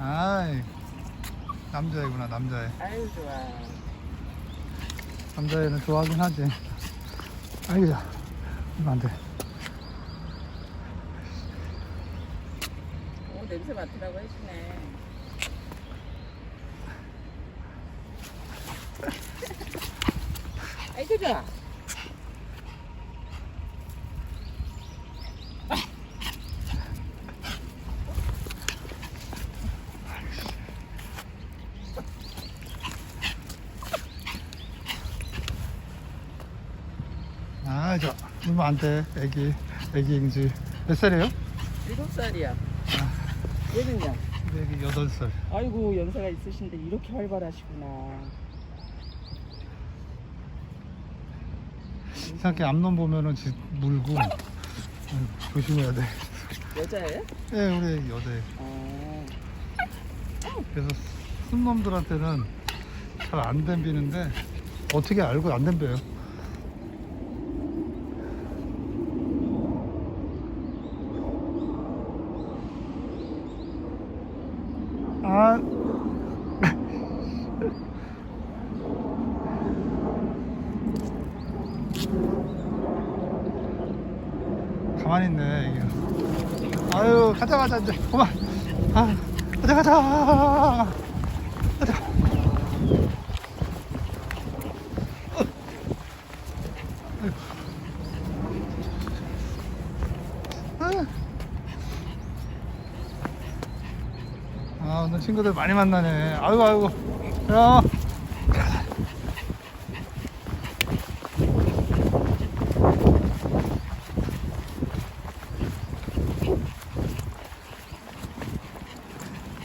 아이 남자애구나 남자애 아유 좋아. 남자애는 좋아하긴 하지 아이고야 이거 안돼 오 냄새 맡으라고 해주네. 아이고 좋 아. 아, 저, 이거 안 돼. 애기, 애기 ing지. 몇 살이에요? 일곱 살이야. 얘는요? 애기 여덟 살. 아이고 연세가 있으신데 이렇게 활발하시구나. 이상하게 앞놈 보면은 지, 물고. 조심해야 돼. 여자예요? 예, 우리 여대. 어. 그래서 순놈들한테는 잘 안 덤비는데, 어떻게 알고 안 덤벼요? 아, 가만히 있네, 이게. 아유, 가자, 가자, 이제. 그만. 아, 가자, 가자. 가자. 아유. 아, 오늘 친구들 많이 만나네. 아이고, 아이고. 야.